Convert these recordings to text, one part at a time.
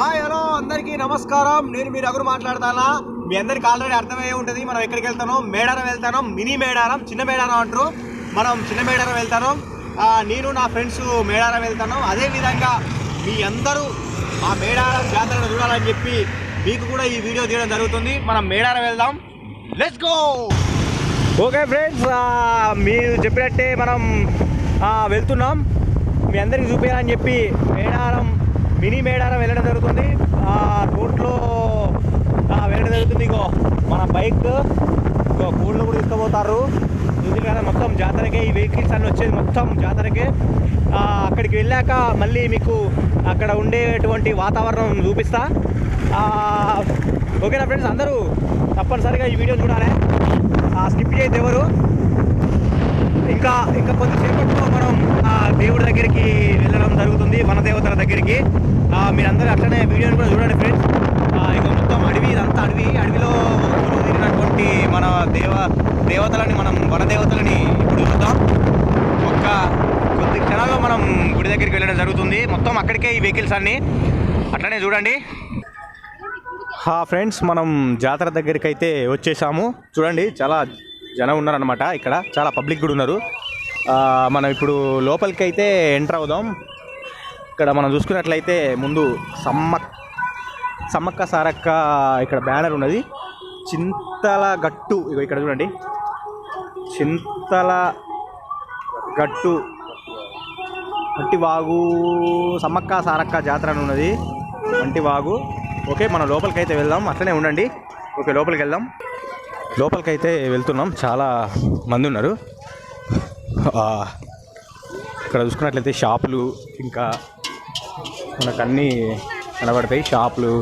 Hi hello అందరికీ నమస్కారం. నేను మీ రఘును మాట్లాడతానా? మీ అందరికి ఆల్రెడీ అర్థమయ్యే ఉంటుంది. మనం ఎక్కడికి వెళ్తాను? మేడారం వెళ్తాను? మినీ మేడారం చిన్న మేడారం అంటారు. మనం చిన్న మేడారం వెళ్తాను? నేను నా ఫ్రెండ్స్ మేడారం వెళ్తాను? అదేవిధంగా మీ అందరూ ఆ మేడారం జాతరను చూడాలని చెప్పి మీకు కూడా ఈ వీడియో తీయడం జరుగుతుంది. మనం మేడారం వెళ్దాం. లెట్స్ గో ఓకే ఫ్రెండ్స్ మీరు చెప్పినట్టే మనం వెళ్తున్నాం. మీ అందరికి చూపించాలని చెప్పి మేడారం మినీ మేడారం వెళ్ళడం జరుగుతుంది. ఆ రూట్లో వెళ్ళడం జరుగుతుంది. ఇగో మన బైక్ ఇగో కూళ్ళు కూడా తీసుకుపోతారు. చూసి కదా మొత్తం జాతరకే ఈ వెహికల్స్ అన్నీ వచ్చేది మొత్తం జాతరకే. అక్కడికి వెళ్ళాక మళ్ళీ మీకు అక్కడ ఉండేటువంటి వాతావరణం చూపిస్తా. ఓకేనా ఫ్రెండ్స్? అందరూ తప్పనిసరిగా ఈ వీడియో చూడాలి. స్కిప్ చేయద్దు ఎవరు. ఇంకా ఇంకా కొద్దిసేపట్లో మనం ఆ దేవుడి దగ్గరికి వెళ్ళడం జరుగుతుంది వనదేవతల దగ్గరికి. మీరందరూ అట్లనే వీడియోని కూడా చూడండి ఫ్రెండ్స్. ఇక మొత్తం అడవి ఇదంతా అడవి. అడవిలో తిరిగినటువంటి మన దేవ దేవతలని మనం వనదేవతలని ఇప్పుడు చూద్దాం. ఒక్క కొద్ది క్షణాల్లో మనం గుడి దగ్గరికి వెళ్ళడం జరుగుతుంది. మొత్తం అక్కడికే ఈ వెహికల్స్ అన్నీ. అట్లనే చూడండి. ఫ్రెండ్స్ మనం జాతర దగ్గరికి అయితే వచ్చేసాము. చూడండి చాలా జనం ఉన్నారనమాట ఇక్కడ. చాలా పబ్లిక్ కూడా ఉన్నారు. మనం ఇప్పుడు లోపలికి అయితే ఎంటర్ అవుదాం. ఇక్కడ మనం చూసుకున్నట్లయితే ముందు సమ్మక్ సమ్మక్క సారక్క ఇక్కడ బ్యానర్ ఉన్నది. చింతల గట్టు ఇక్కడ చూడండి. చింతల గట్టు వంటి వాగు సమ్మక్క సారక్క జాతర అని ఉన్నది. వంటివాగు. ఓకే మనం లోపలికి అయితే వెళ్దాం. అట్లనే ఉండండి. ఓకే లోపలికి వెళ్దాం. లోపలికైతే అయితే వెళ్తున్నాం. చాలా మంది ఉన్నారు. ఇక్కడ చూసుకున్నట్లయితే షాపులు ఇంకా మనకు అన్నీ కనబడతాయి షాపులు.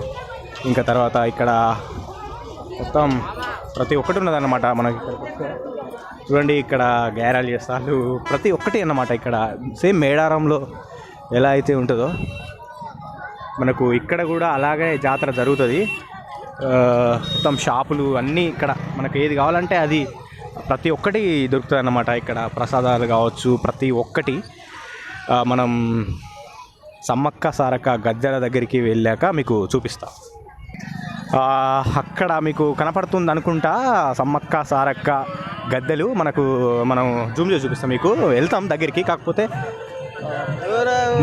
ఇంకా తర్వాత ఇక్కడ మొత్తం ప్రతి ఒక్కటి ఉన్నదన్నమాట మనకి చూడండి ఇక్కడ గ్యారాలు చేస్తారు ప్రతి ఒక్కటి అన్నమాట ఇక్కడ. సేమ్ మేడారంలో ఎలా అయితే ఉంటుందో మనకు ఇక్కడ కూడా అలాగే జాతర జరుగుతుంది. మొత్తం షాపులు అన్నీ ఇక్కడ మనకు ఏది కావాలంటే అది ప్రతి ఒక్కటి దొరుకుతుంది అన్నమాట ఇక్కడ ప్రసాదాలు కావచ్చు ప్రతి ఒక్కటి. మనం సమ్మక్క సారక్క గద్దెల దగ్గరికి వెళ్ళాక మీకు చూపిస్తా. అక్కడ మీకు కనపడుతుంది అనుకుంటా సమ్మక్క సారక్క గద్దెలు. మనకు మనం జూమ్ చేసి చూపిస్తాం మీకు. వెళ్తాం దగ్గరికి కాకపోతే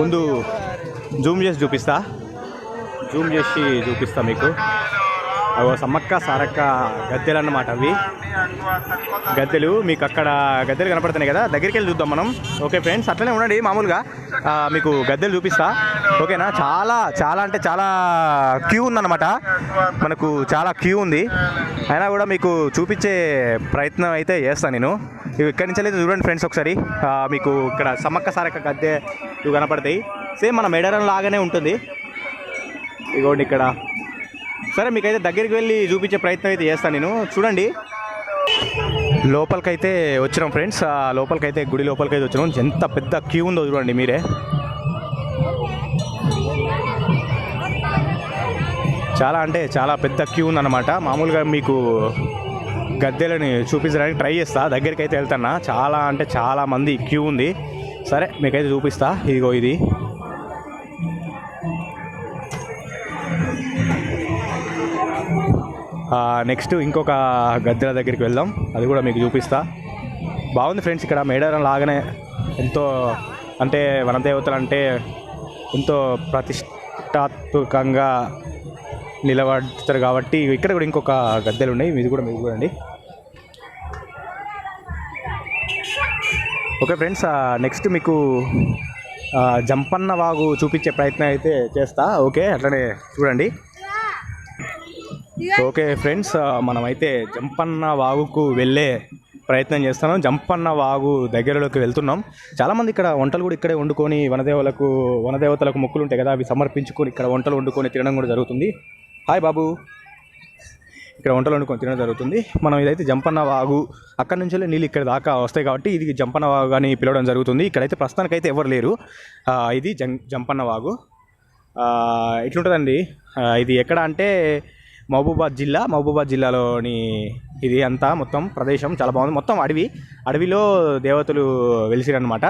ముందు జూమ్ చేసి చూపిస్తా. జూమ్ చేసి చూపిస్తా మీకు. అవి సమ్మక్క సారక్క గద్దెలు అన్నమాట అవి. గద్దెలు మీకు అక్కడ గద్దెలు కనపడుతున్నాయి కదా దగ్గరికి వెళ్ళి చూద్దాం మనం. ఓకే ఫ్రెండ్స్ అట్లనే ఉండండి మామూలుగా. మీకు గద్దెలు చూపిస్తా. ఓకేనా? చాలా చాలా అంటే చాలా క్యూ ఉందన్నమాట. మనకు చాలా క్యూ ఉంది. అయినా కూడా మీకు చూపించే ప్రయత్నం అయితే చేస్తాను నేను. ఇవి ఇక్కడి నుంచి అయితే చూడండి ఫ్రెండ్స్ ఒకసారి. మీకు ఇక్కడ సమ్మక్క సారక్క గద్దె ఇవి కనపడతాయి. సేమ్ మన మెడరం లాగానే ఉంటుంది. ఇగోండి ఇక్కడ. సరే మీకైతే దగ్గరికి వెళ్ళి చూపించే ప్రయత్నం అయితే చేస్తాను నేను. చూడండి. లోపలికైతే వచ్చినాం ఫ్రెండ్స్. ఆ లోపలికైతే గుడి లోపలికైతే వచ్చినాం. ఎంత పెద్ద క్యూ ఉందో చూడండి మీరే. చాలా అంటే చాలా పెద్ద క్యూ ఉందన్నమాట. మామూలుగా మీకు గద్దెలని చూపించడానికి ట్రై చేస్తా. దగ్గరికి అయితే వెళ్తున్నా. చాలా అంటే చాలా మంది క్యూ ఉంది. సరే మీకైతే చూపిస్తా. ఇదిగో ఇది. నెక్స్ట్ ఇంకొక గద్దెల దగ్గరికి వెళ్దాం. అది కూడా మీకు చూపిస్తా. బాగుంది ఫ్రెండ్స్ ఇక్కడ. మేడారం లాగానే ఎంతో అంటే వనదేవతలు అంటే ఎంతో ప్రతిష్టాత్మకంగా నిలబడతారు కాబట్టి ఇక్కడ కూడా ఇంకొక గద్దెలు ఉన్నాయి. ఇది కూడా మీకు చూడండి. ఓకే ఫ్రెండ్స్ నెక్స్ట్ మీకు జంపన్న వాగు చూపించే ప్రయత్నం అయితే చేస్తా. ఓకే అట్లనే చూడండి. ఓకే ఫ్రెండ్స్ మనమైతే జంపన్న వాగుకు వెళ్ళే ప్రయత్నం చేస్తున్నాం. జంపన్న వాగు దగ్గరలోకి వెళ్తున్నాం. చాలామంది ఇక్కడ వంటలు కూడా ఇక్కడే వండుకొని వనదేవలకు వనదేవతలకు మొక్కులు ఉంటాయి కదా అవి సమర్పించుకొని ఇక్కడ వంటలు వండుకొని తినడం కూడా జరుగుతుంది. హాయ్ బాబు. ఇక్కడ వంటలు వండుకొని తినడం జరుగుతుంది. మనం ఇదైతే జంపన్న వాగు అక్కడ నుంచి నీళ్ళు ఇక్కడ దాకా వస్తాయి కాబట్టి ఇది జంపన్న వాగు అని పిలవడం జరుగుతుంది. ఇక్కడైతే ప్రస్తుతానికైతే ఎవరు లేరు. ఇది జం జంపన్న వాగు ఇట్లుంటుందండి ఇది ఎక్కడ అంటే మహబూబాద్ జిల్లా మహబూబాద్ జిల్లాలోని ఇది అంతా మొత్తం ప్రదేశం చాలా బాగుంది. మొత్తం అడవి అడవిలో దేవతలు వెలిసిరనమాట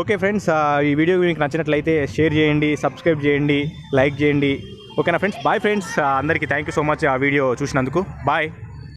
ఓకే ఫ్రెండ్స్ ఈ వీడియో మీకు నచ్చినట్లయితే షేర్ చేయండి సబ్స్క్రైబ్ చేయండి లైక్ చేయండి. ఓకేనా ఫ్రెండ్స్? బాయ్ ఫ్రెండ్స్ అందరికీ థ్యాంక్ యూ సో మచ్ ఆ వీడియో చూసినందుకు. బాయ్.